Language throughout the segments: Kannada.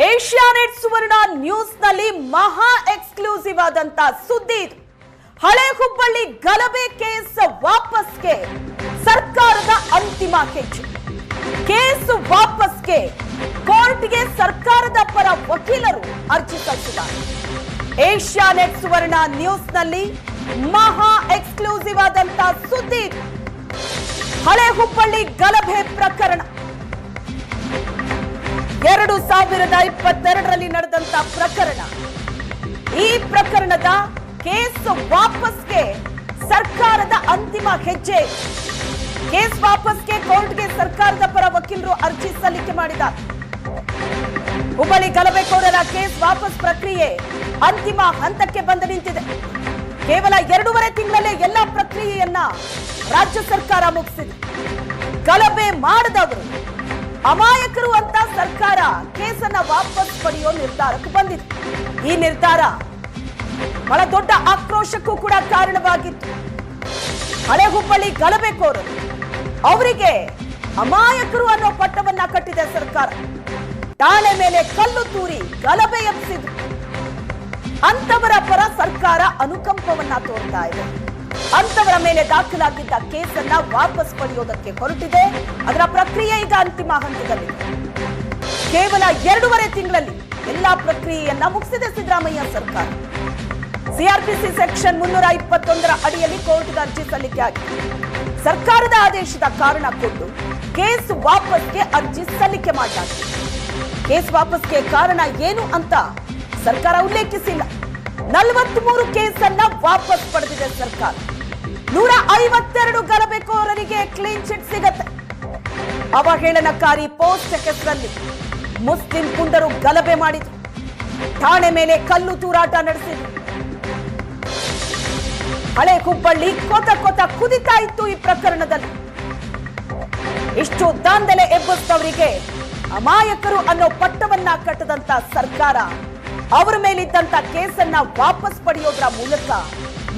ಏಷ್ಯಾನೆಟ್ ಸುವರ್ಣ ನ್ಯೂಸ್ನಲ್ಲಿ ಮಹಾ ಎಕ್ಸ್ಕ್ಲೂಸಿವ್ ಆದಂತ ಸುದ್ದಿ ಇದು ಹಳೆ ಹುಬ್ಬಳ್ಳಿ ಗಲಭೆ ಕೇಸ್ ವಾಪಸ್ಗೆ, ಸರ್ಕಾರದ ಅಂತಿಮ ಹೆಜ್ಜೆ ಕೇಸ್ ವಾಪಸ್ಗೆ ಕೋರ್ಟ್ಗೆ ಸರ್ಕಾರದ ಪರ ವಕೀಲರು ಅರ್ಜಿ ಸಲ್ಲಿಸಿದ್ದಾರೆ. ಏಷ್ಯಾನೆಟ್ ಸುವರ್ಣ ನ್ಯೂಸ್ನಲ್ಲಿ ಮಹಾ ಎಕ್ಸ್ಕ್ಲೂಸಿವ್ ಆದಂತ ಸುದ್ದಿ. ಹಳೆ ಹುಬ್ಬಳ್ಳಿ ಗಲಭೆ ಪ್ರಕರಣ ಸಾವಿರದ ಇಪ್ಪತ್ತೆರಡರಲ್ಲಿ ನಡೆದಂತ ಪ್ರಕರಣ. ಈ ಪ್ರಕರಣದ ಕೇಸ್ ವಾಪಸ್ಗೆ ಸರ್ಕಾರದ ಅಂತಿಮ ಹೆಜ್ಜೆ. ಕೇಸ್ ವಾಪಸ್ಗೆ ಕೋರ್ಟ್ಗೆ ಸರ್ಕಾರದ ಪರ ವಕೀಲರು ಅರ್ಜಿ ಸಲ್ಲಿಕೆ ಮಾಡಿದ್ದಾರೆ. ಹುಬ್ಬಳ್ಳಿ ಗಲಭೆಕೋರರ ಕೇಸ್ ವಾಪಸ್ ಪ್ರಕ್ರಿಯೆ ಅಂತಿಮ ಹಂತಕ್ಕೆ ಬಂದು ನಿಂತಿದೆ. ಕೇವಲ ಎರಡೂವರೆ ತಿಂಗಳಲ್ಲೇ ಎಲ್ಲ ಪ್ರಕ್ರಿಯೆಯನ್ನ ರಾಜ್ಯ ಸರ್ಕಾರ ಮುಗಿಸಿದೆ. ಗಲಭೆ ಮಾಡದವರು ಅಮಾಯಕರು ಅಂತ ಸರ್ಕಾರ ಕೇಸನ್ನ ವಾಪಸ್ ಪಡೆಯೋ ನಿರ್ಧಾರಕ್ಕೆ ಬಂದಿತ್ತು ಈ ನಿರ್ಧಾರ ಬಹಳ ದೊಡ್ಡ ಆಕ್ರೋಶಕ್ಕೂ ಕೂಡ ಕಾರಣವಾಗಿತ್ತು. ಹಳೆ ಹುಬ್ಬಳ್ಳಿ ಗಲಭೆಕೋರರು, ಅವರಿಗೆ ಅಮಾಯಕರು ಅನ್ನೋ ಪಟ್ಟವನ್ನ ಕಟ್ಟಿದೆ ಸರ್ಕಾರ. ಠಾಣೆ ಮೇಲೆ ಕಲ್ಲು ತೂರಿ ಗಲಭೆ ಎಬ್ಸಿದ್ರು ಅಂತವರ ಪರ ಸರ್ಕಾರ ಅನುಕಂಪವನ್ನ ತೋರ್ತಾ ಇದೆ. ಅಂತವರ ಮೇಲೆ ದಾಖಲಾಗಿದ್ದ ಕೇಸನ್ನ ವಾಪಸ್ ಪಡೆಯೋದಕ್ಕೆ ಹೊರಟಿದೆ. ಅದರ ಪ್ರಕ್ರಿಯೆ ಈಗ ಅಂತಿಮ ಹಂತದಲ್ಲಿ. ಕೇವಲ ಎರಡೂವರೆ ತಿಂಗಳಲ್ಲಿ ಎಲ್ಲಾ ಪ್ರಕ್ರಿಯೆಯನ್ನ ಮುಗಿಸಿದೆ ಸಿದ್ದರಾಮಯ್ಯ ಸರ್ಕಾರ. ಸಿಆರ್ಪಿಸಿ ಸೆಕ್ಷನ್ ಮುನ್ನೂರ ಇಪ್ಪತ್ತೊಂದರ ಅಡಿಯಲ್ಲಿ ಕೋರ್ಟ್ಗೆ ಅರ್ಜಿ ಸಲ್ಲಿಕೆ ಆಗಿದೆ. ಸರ್ಕಾರದ ಆದೇಶದ ಕಾರಣ ಕೊಟ್ಟು ಕೇಸ್ ವಾಪಸ್ಗೆ ಅರ್ಜಿ ಸಲ್ಲಿಕೆ ಮಾಡಲಾಗಿದೆ. ಕೇಸ್ ವಾಪಸ್ಗೆ ಕಾರಣ ಏನು ಅಂತ ಸರ್ಕಾರ ಉಲ್ಲೇಖಿಸಿಲ್ಲ. ನಲವತ್ಮೂರು ಕೇಸನ್ನ ವಾಪಸ್ ಪಡೆದಿದೆ ಸರ್ಕಾರ. ನೂರ ಐವತ್ತೆರಡು ಗಲಭೆಕೋರರಿಗೆ ಕ್ಲೀನ್ ಚಿಟ್ ಸಿಗತ್ತೆ. ಅವಹೇಳನಕಾರಿ ಪೋಸ್ಟ್ ಹೆಸರಲ್ಲಿ ಮುಸ್ಲಿಂ ಕುಂಡರು ಗಲಭೆ ಮಾಡಿದ್ರು. ಠಾಣೆ ಮೇಲೆ ಕಲ್ಲು ತೂರಾಟ ನಡೆಸಿದ್ರು. ಹಳೆ ಹುಬ್ಬಳ್ಳಿ ಕೊತ ಕೊತ ಕುದಿತಾ ಇತ್ತು ಈ ಪ್ರಕರಣದಲ್ಲಿ. ಇಷ್ಟು ದಾಂಧಲೆ ಎಬ್ಬಿಸಿದವರಿಗೆ ಅಮಾಯಕರು ಅನ್ನೋ ಪಟ್ಟವನ್ನ ಕಟ್ಟದಂತ ಸರ್ಕಾರ, ಅವರ ಮೇಲಿದ್ದಂತ ಕೇಸನ್ನ ವಾಪಸ್ ಪಡೆಯೋದ್ರ ಮೂಲಕ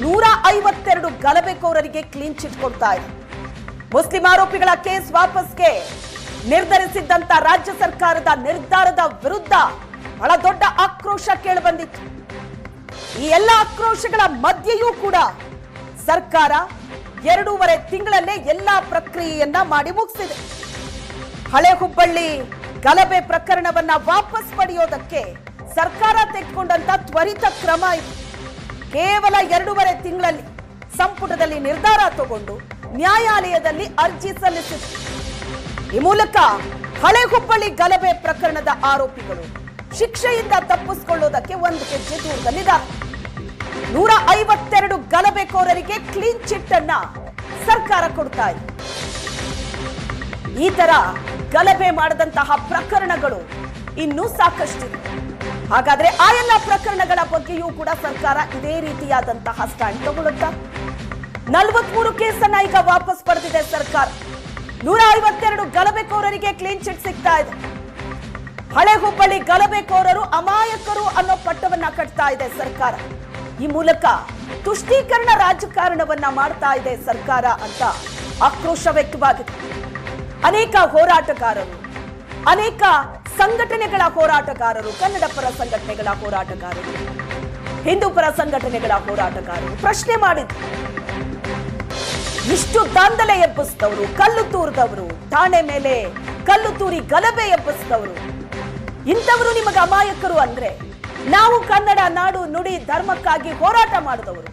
ನೂರ ಐವತ್ತೆರಡು ಗಲಭೆಕೋರರಿಗೆ ಕ್ಲೀನ್ ಚಿಟ್ ಕೊಡ್ತಾ ಇದೆ. ಮುಸ್ಲಿಂ ಆರೋಪಿಗಳ ಕೇಸ್ ವಾಪಸ್ಗೆ ನಿರ್ಧರಿಸಿದ್ದಂತ ರಾಜ್ಯ ಸರ್ಕಾರದ ನಿರ್ಧಾರದ ವಿರುದ್ಧ ಬಹಳ ದೊಡ್ಡ ಆಕ್ರೋಶ ಕೇಳಿಬಂದಿತ್ತು. ಈ ಎಲ್ಲ ಆಕ್ರೋಶಗಳ ಮಧ್ಯೆಯೂ ಕೂಡ ಸರ್ಕಾರ ಎರಡೂವರೆ ತಿಂಗಳಲ್ಲೇ ಎಲ್ಲ ಪ್ರಕ್ರಿಯೆಯನ್ನ ಮಾಡಿ ಮುಗಿಸಿದೆ. ಹಳೆ ಹುಬ್ಬಳ್ಳಿ ಗಲಭೆ ಪ್ರಕರಣವನ್ನ ವಾಪಸ್ ಪಡೆಯೋದಕ್ಕೆ ಸರ್ಕಾರ ತೆಗೆದುಕೊಂಡಂತ ತ್ವರಿತ ಕ್ರಮ ಇದು. ಕೇವಲ ಎರಡೂವರೆ ತಿಂಗಳಲ್ಲಿ ಸಂಪುಟದಲ್ಲಿ ನಿರ್ಧಾರ ತಗೊಂಡು ನ್ಯಾಯಾಲಯದಲ್ಲಿ ಅರ್ಜಿ ಸಲ್ಲಿಸಿದೆ ಈ ಮೂಲಕ ಹಳೆ ಹುಬ್ಬಳ್ಳಿ ಗಲಭೆ ಪ್ರಕರಣದ ಆರೋಪಿಗಳು ಶಿಕ್ಷೆಯಿಂದ ತಪ್ಪಿಸಿಕೊಳ್ಳುವುದಕ್ಕೆ ಒಂದು ಹೆಜ್ಜೆ ದೂರದಲ್ಲಿದ್ದಾರೆ. ನೂರ ಐವತ್ತೆರಡು ಗಲಭೆಕೋರರಿಗೆ ಕ್ಲೀನ್ ಚಿಟ್ ಅನ್ನ ಸರ್ಕಾರ ಕೊಡ್ತಾ ಇದೆ. ಈ ತರ ಗಲಭೆ ಮಾಡಿದಂತಹ ಪ್ರಕರಣಗಳು ಇನ್ನೂ ಸಾಕಷ್ಟಿದೆ. ಹಾಗಾದ್ರೆ ಆ ಎಲ್ಲ ಪ್ರಕರಣಗಳ ಬಗ್ಗೆಯೂ ಕೂಡ ಸರ್ಕಾರ ಇದೇ ರೀತಿಯಾದಂತಹ ಸ್ಟ್ಯಾಂಡ್ ತಗೊಳ್ಳುತ್ತಾ? ನಲವತ್ಮೂರು ಕೇಸನ್ನ ಈಗ ವಾಪಸ್ ಪಡೆದಿದೆ ಸರ್ಕಾರ. ನೂರ ಐವತ್ತೆರಡು ಗಲಭೆಕೋರರಿಗೆ ಕ್ಲೀನ್ ಚಿಟ್ ಸಿಗ್ತಾ ಇದೆ. ಹಳೆ ಹುಬ್ಬಳ್ಳಿ ಗಲಭೆಕೋರರು ಅಮಾಯಕರು ಅನ್ನೋ ಪಟ್ಟವನ್ನ ಕಟ್ತಾ ಇದೆ ಸರ್ಕಾರ. ಈ ಮೂಲಕ ತುಷ್ಟೀಕರಣ ರಾಜಕಾರಣವನ್ನ ಮಾಡ್ತಾ ಇದೆ ಸರ್ಕಾರ ಅಂತ ಆಕ್ರೋಶ ವ್ಯಕ್ತವಾಗಿದೆ. ಅನೇಕ ಹೋರಾಟಗಾರರು, ಅನೇಕ ಸಂಘಟನೆಗಳ ಹೋರಾಟಗಾರರು, ಕನ್ನಡ ಪರ ಸಂಘಟನೆಗಳ ಹೋರಾಟಗಾರರು, ಹಿಂದೂ ಪರ ಸಂಘಟನೆಗಳ ಹೋರಾಟಗಾರರು ಪ್ರಶ್ನೆ ಮಾಡಿದ್ರು. ಇಷ್ಟು ದಾಂಧಲೆ ಎಬ್ಬಿಸಿದವರು, ಕಲ್ಲು ತೂರಿದವರು, ಠಾಣೆ ಮೇಲೆ ಕಲ್ಲು ತೂರಿ ಗಲಭೆ ಎಬ್ಬಿಸಿದವರು. ಇಂಥವರು ನಿಮಗೆ ಅಮಾಯಕರು ಅಂದ್ರೆ ನಾವು ಕನ್ನಡ ನಾಡು, ನುಡಿ, ಧರ್ಮಕ್ಕಾಗಿ ಹೋರಾಟ ಮಾಡಿದವರು.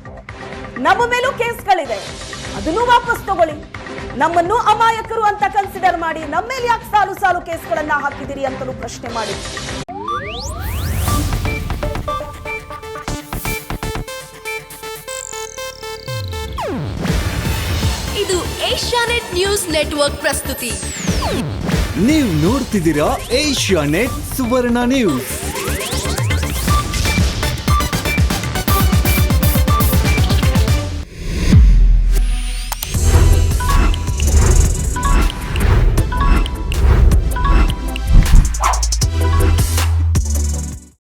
ನಮ್ಮ ಮೇಲೂ ಕೇಸ್ಗಳಿದೆ. ಅದನ್ನು ವಾಪಸ್ ತಗೊಳ್ಳಿ. ನಮ್ಮನ್ನು ಅಮಾಯಕರು ಅಂತ ಕನ್ಸಿಡರ್ ಮಾಡಿ, ನಮ್ಮ ಮೇಲೆ ಯಾಕೆ ಸಾಲು ಸಾಲು ಕೇಸ್ಗಳನ್ನ ಹಾಕಿದಿರಿ ಅಂತಲೂ ಪ್ರಶ್ನೆ ಮಾಡಿ. ಇದು ಏಷ್ಯಾನೆಟ್ ನ್ಯೂಸ್ ನೆಟ್ವರ್ಕ್ ಪ್ರಸ್ತುತಿ. ನೀವು ನೋಡ್ತಿದ್ದೀರಾ ಏಷ್ಯಾನೆಟ್ ಸುವರ್ಣ ನ್ಯೂಸ್.